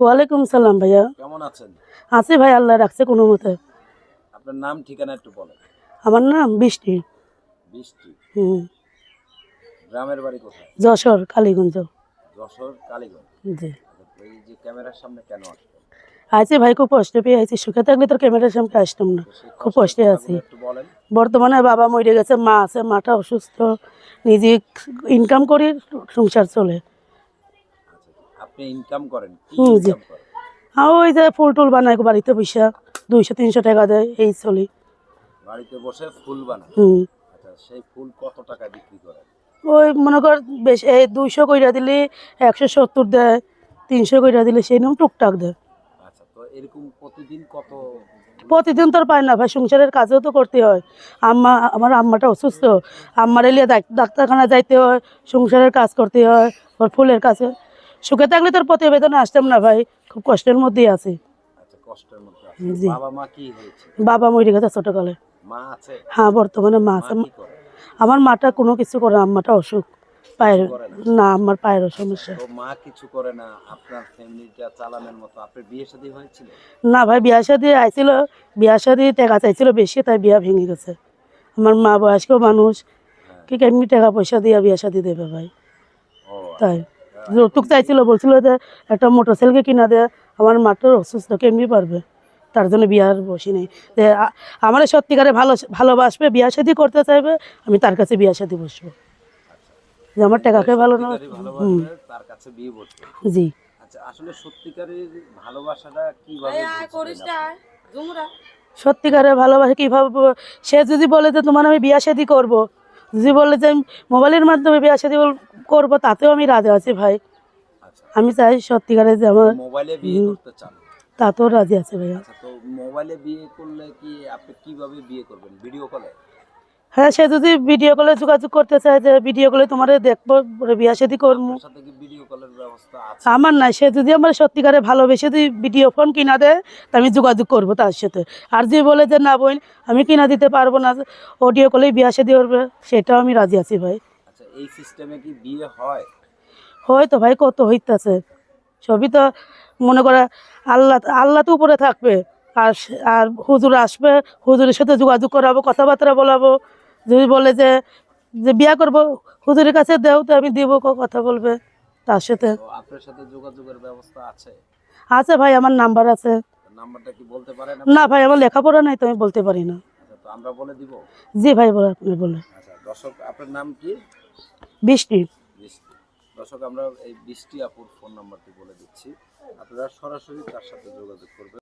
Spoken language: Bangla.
ওয়ালাইকুম সালাম ভাইয়া। কেমন আছেন? আছি ভাই আল্লাহ রাখছে কোনো মতে। আপনার নাম ঠিকানা একটু বলেন। আমার নাম বৃষ্টি। বৃষ্টি। হুম। গ্রামের বাড়ি কোথায়? যশোর কালীগঞ্জ। যশোর কালীগঞ্জ। জি। আচ্ছা, এই যে ক্যামেরার সামনে কেন আসবেন? আছি ভাই খুব কষ্ট পেয়ে আছি সুখে থাকলে তোর ক্যামেরার সামনে আসতাম না। খুব কষ্টে আছি। বর্তমানে বাবা মরে গেছে মা আছে মাটা অসুস্থ নিজে ইনকাম করি সংসার চলে। আপনি ইনকাম করেন কি ইনকাম করেন? আর ওই যে ফুল টুল বানাই বাড়িতে পয়সা দুইশো তিনশো টাকা দেয় এই চলি। বাড়িতে বসে ফুল হুম। আচ্ছা সেই ফুল কত টাকা বিক্রি করেন? ওই মনে কর বেশ এই দুইশো কইরা দিলে একশো সত্তর দেয় তিনশো কইরা দিলে সেই নিয়ম টুকটাক দেয়। আচ্ছা তো এরকম প্রতিদিন কত? প্রতিদিন তোর পায় না ভাই সংসারের কাজও তো করতে হয়। আম্মা আমার আম্মাটা অসুস্থ আম্মার এলিয়ে ডাক্তারখানা যাইতে হয় সংসারের কাজ করতে হয় ওর ফুলের কাছে। সুখে থাকলে তোর প্রতিবেদনে আসতাম না ভাই খুব কষ্টের মধ্যেই আছি। আচ্ছা কষ্টের মধ্যে আছে। বাবা মরে গেছে ছোটকালে। মা আছে? হ্যাঁ বর্তমানে মা আছে। আমার মাটা কোনো কিছু করে না, আম্মাটা অসুখ। পায়ের না? আমার পায়ের সমস্যা। মা কিছু করে না আপনার ফ্যামিলিটা চালানোর মতো। আপনার বিয়ে শাদী হয়েছিল? না ভাই বিয়া শাদি আইছিল বিয়া শাদি টাকা চাইছিল বেশি তাই বিয়া ভেঙে গেছে। আমার মা বয়স্ক মানুষ হ্যাঁ। কি কেমনি টাকা পয়সা দিয়ে বিয়া শাদি দেবে ভাই? তাই। যৌতুক চাইছিল বলছিল যে একটা মোটর সাইকেল কিনা দে আমার মাটার অসুস্থ কেমনি পারবে। তার জন্য বিয়ার বসি নেই। যে আমার সত্যিকারে ভালো ভালোবাসবে বিয়া শাদি করতে চাইবে আমি তার কাছে বিয়া শাদি বসবো। যে আমার টাকাকে ভালো না সত্যিকারের তার কাছে বিয়ে বসবে। জি। আচ্ছা আসলে সত্যিকারের ভালোবাসাটা কীভাবে বুঝবেন আপনি? সত্যিকারে ভালোবাসে কীভাবে সে যদি বলে যে তোমার আমি বিয়া শাদি করব যদি বলে যে আমি মোবাইলের মাধ্যমে বিয়া শাদি করব তাতেও আমি রাজি আছি ভাই। আচ্ছা। আমি চাই সত্যিকারে যে আমার মোবাইলে বিয়ে করতে চান? তাতেও রাজি আছে ভাইয়া। আচ্ছা তো মোবাইলে বিয়ে করলে কি আপনি কীভাবে বিয়ে করবেন? ভিডিও কলে? হ্যাঁ সে যদি ভিডিও কলে যোগাযোগ করতে চায় যে ভিডিও কলে তোমার দেখব বিয়া শাদি করব। আমার নাই সে যদি আমার সত্যিকারে ভালোবেসে যদি ভিডিও ফোন কিনা দেয় আমি যোগাযোগ করব তার সাথে। আর যে বলে যে না বোন আমি কিনা দিতে পারব না অডিও কলেই বিয়া শাদি করবে সেটাও আমি রাজি আছি ভাই। আচ্ছা এই সিস্টেমে কি বিয়ে হয়? হয়তো ভাই কত হইতাছে। সবই তো মনে করে আল্লাহ আল্লাহ তো উপরে থাকবে। আর আর হুজুর আসবে হুজুরের সাথে যোগাযোগ করাবো কথাবার্তা বলাবো। যদি বলে যে যে বিয়া করব হুজুরের কাছে দেও তো আমি দিব ক- কথা বলবে তার সাথে। আপনার সাথে যোগাযোগের ব্যবস্থা আছে? আছে ভাই আমার নাম্বার আছে। নাম্বারটা কি বলতে পারেন না ভাই আমার লেখাপড়া নাই তো আমি বলতে পারি না। আচ্ছা তো আমরা বলে দিব? জি ভাই বলে আপনি বলে। আচ্ছা দর্শক আপনার নাম কি? বৃষ্টি। বৃষ্টি। দর্শক আমরা এই বৃষ্টি আপুর ফোন নাম্বারটি বলে দিচ্ছি। আপনারা সরাসরি তার সাথে যোগাযোগ করবেন।